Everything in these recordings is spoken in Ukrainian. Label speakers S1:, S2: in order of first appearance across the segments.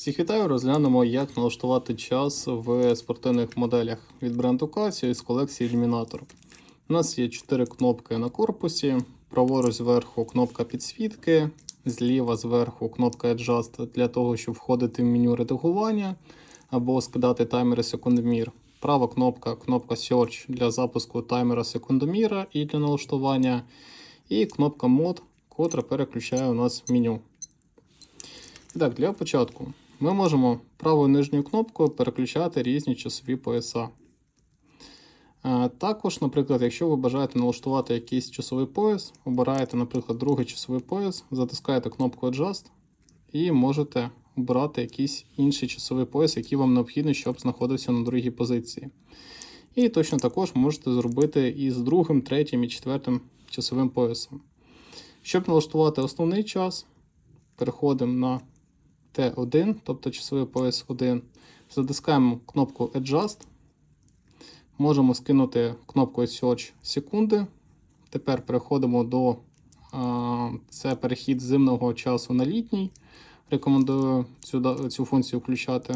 S1: Всіх вітаю, розглянемо, як налаштувати час в спортивних моделях від бренду Casio із колекції Illuminator. У нас є 4 кнопки на корпусі, праворуч зверху кнопка підсвітки, зліва зверху кнопка Adjust для того, щоб входити в меню редагування або скидати таймери секундомір. Права кнопка кнопка Search для запуску таймера секундоміра і для налаштування. І кнопка Mod, котра переключає у нас меню. Так, для початку ми можемо правою нижньою кнопкою переключати різні часові пояса. Е, Також, наприклад, якщо ви бажаєте налаштувати якийсь часовий пояс, обираєте, наприклад, другий часовий пояс, затискаєте кнопку Adjust і можете обирати якийсь інший часовий пояс, який вам необхідний, щоб знаходився на другій позиції. І точно також можете зробити і з другим, третім і четвертим часовим поясом. Щоб налаштувати основний час, переходимо на T1, тобто часовий пояс 1. Затискаємо кнопку Adjust. Можемо скинути кнопкою Search секунди. Тепер переходимо до це перехід зимного часу на літній. Рекомендую цю, цю функцію включати.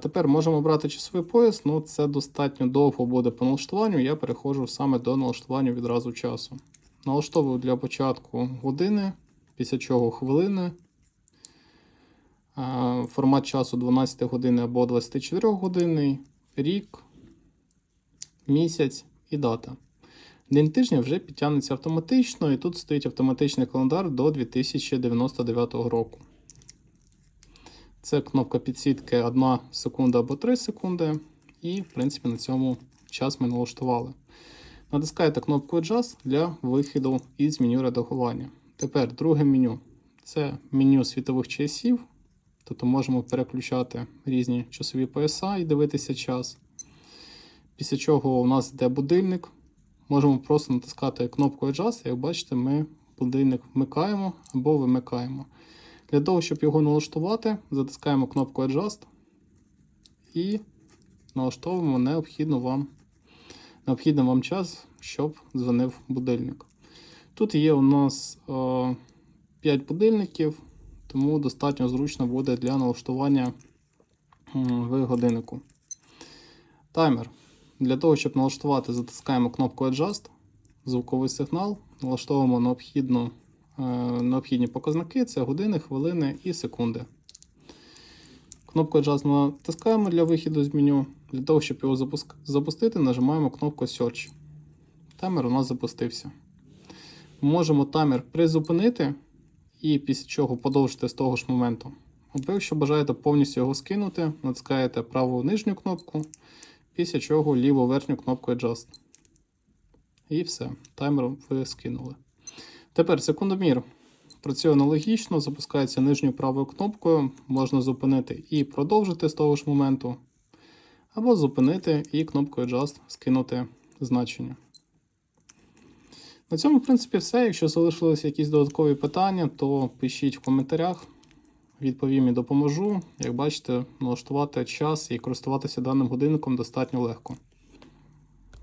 S1: Тепер можемо брати часовий пояс, ну це достатньо довго буде по налаштуванню. Я переходжу саме до налаштування відразу часу. Налаштовую для початку години, після чого хвилини. Формат часу 12 години або 24 години, рік, місяць і дата. День тижня вже підтягнеться автоматично, і тут стоїть автоматичний календар до 2099 року. Це кнопка підсвітки 1 секунда або 3 секунди. І, в принципі, на цьому час ми налаштували. Натискаєте кнопку Adjust для виходу із меню редагування. Тепер друге меню це меню світових часів. Тобто можемо переключати різні часові пояса і дивитися час. Після чого у нас йде будильник. Можемо просто натискати кнопку Adjust. Як бачите, ми будильник вмикаємо або вимикаємо. Для того, щоб його налаштувати, затискаємо кнопку Adjust і налаштовуємо необхідну вам, необхідний вам час, щоб дзвонив будильник. Тут є у нас о, 5 будильників тому достатньо зручно буде для налаштування в годиннику. Таймер. Для того, щоб налаштувати, затискаємо кнопку Adjust, звуковий сигнал, налаштовуємо необхідну, е, необхідні показники це години, хвилини і секунди. Кнопку Adjust натискаємо для вихіду з меню. Для того, щоб його запуск... запустити, нажимаємо кнопку Search. Таймер у нас запустився. Можемо таймер призупинити і після чого подовжити з того ж моменту. Або якщо бажаєте повністю його скинути, натискаєте праву нижню кнопку, після чого ліву верхню кнопку Adjust. І все, таймер ви скинули. Тепер секундомір. Працює аналогічно, запускається нижньою правою кнопкою, можна зупинити і продовжити з того ж моменту. Або зупинити і кнопкою Adjust скинути значення. На цьому, в принципі, все. Якщо залишилися якісь додаткові питання, то пишіть в коментарях. Відповім і допоможу. Як бачите, налаштувати час і користуватися даним годинником достатньо легко.